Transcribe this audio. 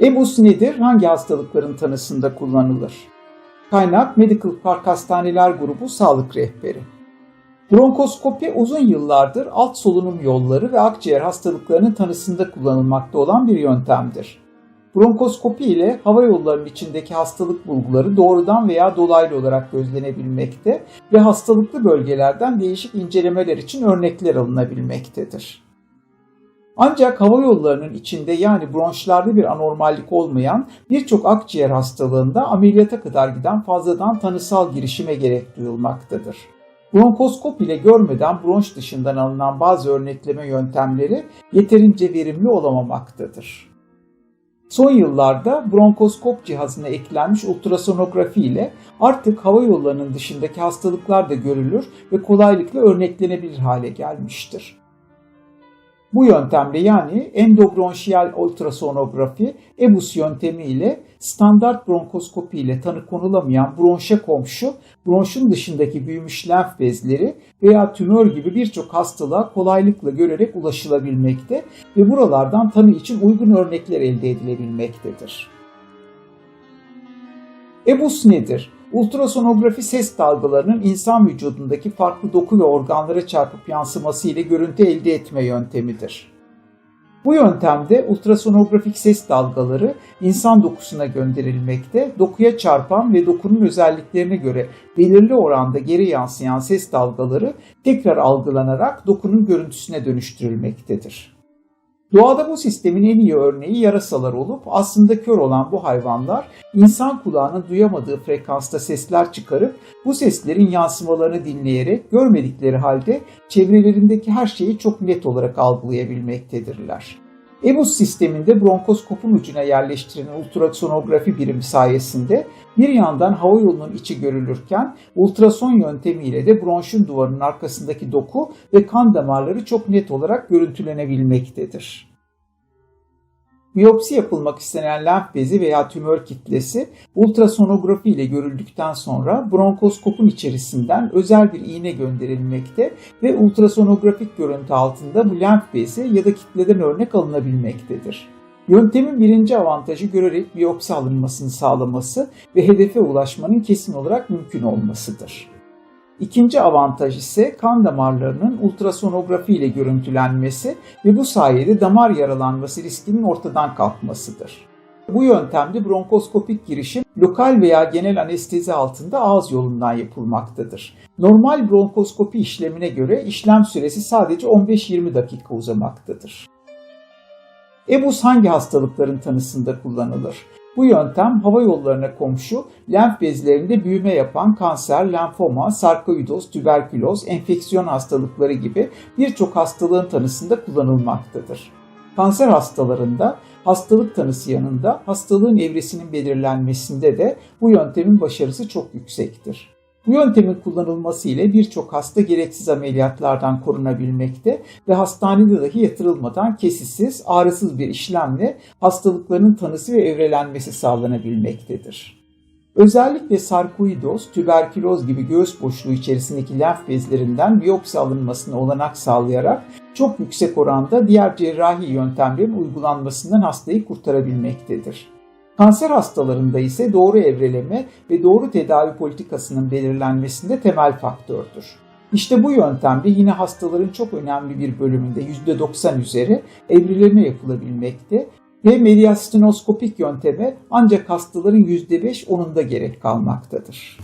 EBUS nedir? Hangi hastalıkların tanısında kullanılır? Kaynak Medical Park Hastaneler Grubu Sağlık Rehberi. Bronkoskopi uzun yıllardır alt solunum yolları ve akciğer hastalıklarının tanısında kullanılmakta olan bir yöntemdir. Bronkoskopi ile hava yollarının içindeki hastalık bulguları doğrudan veya dolaylı olarak gözlenebilmekte ve hastalıklı bölgelerden değişik incelemeler için örnekler alınabilmektedir. Ancak hava yollarının içinde yani bronşlarda bir anormallik olmayan birçok akciğer hastalığında ameliyata kadar giden fazladan tanısal girişime gerek duyulmaktadır. Bronkoskop ile görmeden bronş dışından alınan bazı örnekleme yöntemleri yeterince verimli olamamaktadır. Son yıllarda bronkoskop cihazına eklenmiş ultrasonografi ile artık hava yollarının dışındaki hastalıklar da görülür ve kolaylıkla örneklenebilir hale gelmiştir. Bu yöntemle yani endobronşiyal ultrasonografi, EBUS yöntemi ile standart bronkoskopi ile tanı konulamayan bronşa komşu, bronşun dışındaki büyümüş lenf bezleri veya tümör gibi birçok hastalığa kolaylıkla görerek ulaşılabilmekte ve buralardan tanı için uygun örnekler elde edilebilmektedir. EBUS nedir? Ultrasonografi ses dalgalarının insan vücudundaki farklı doku ve organlara çarpıp yansıması ile görüntü elde etme yöntemidir. Bu yöntemde ultrasonografik ses dalgaları insan dokusuna gönderilmekte, dokuya çarpan ve dokunun özelliklerine göre belirli oranda geri yansıyan ses dalgaları tekrar algılanarak dokunun görüntüsüne dönüştürülmektedir. Doğada bu sistemin en iyi örneği yarasalar olup aslında kör olan bu hayvanlar insan kulağının duyamadığı frekansta sesler çıkarıp bu seslerin yansımalarını dinleyerek görmedikleri halde çevrelerindeki her şeyi çok net olarak algılayabilmektedirler. EBUS sisteminde bronkoskopun ucuna yerleştirilen ultrasonografi birimi sayesinde bir yandan hava yolunun içi görülürken ultrason yöntemiyle de bronşun duvarının arkasındaki doku ve kan damarları çok net olarak görüntülenebilmektedir. Biyopsi yapılmak istenen lenf bezi veya tümör kitlesi ultrasonografi ile görüldükten sonra bronkoskopun içerisinden özel bir iğne gönderilmekte ve ultrasonografik görüntü altında bu lenf bezi ya da kitleden örnek alınabilmektedir. Yöntemin birinci avantajı görerek biyopsi alınmasını sağlaması ve hedefe ulaşmanın kesin olarak mümkün olmasıdır. İkinci avantaj ise kan damarlarının ultrasonografi ile görüntülenmesi ve bu sayede damar yaralanması riskinin ortadan kalkmasıdır. Bu yöntemde bronkoskopik girişim lokal veya genel anestezi altında ağız yolundan yapılmaktadır. Normal bronkoskopi işlemine göre işlem süresi sadece 15-20 dakika uzamaktadır. EBUS hangi hastalıkların tanısında kullanılır? Bu yöntem hava yollarına komşu lenf bezlerinde büyüme yapan kanser, lenfoma, sarkoidoz, tüberküloz, enfeksiyon hastalıkları gibi birçok hastalığın tanısında kullanılmaktadır. Kanser hastalarında hastalık tanısı yanında hastalığın evresinin belirlenmesinde de bu yöntemin başarısı çok yüksektir. Bu yöntemin kullanılması ile birçok hasta gereksiz ameliyatlardan korunabilmekte ve hastanede dahi yatırılmadan kesisiz, ağrısız bir işlemle hastalıkların tanısı ve evrelenmesi sağlanabilmektedir. Özellikle sarkoidoz, tüberküloz gibi göğüs boşluğu içerisindeki lenf bezlerinden biyopsi alınmasına olanak sağlayarak çok yüksek oranda diğer cerrahi yöntemlerin uygulanmasından hastayı kurtarabilmektedir. Kanser hastalarında ise doğru evreleme ve doğru tedavi politikasının belirlenmesinde temel faktördür. İşte bu yöntemde yine hastaların çok önemli bir bölümünde %90 üzeri evreleme yapılabilmekte ve mediastinoskopik yönteme ancak hastaların %5 onunda gerek kalmaktadır.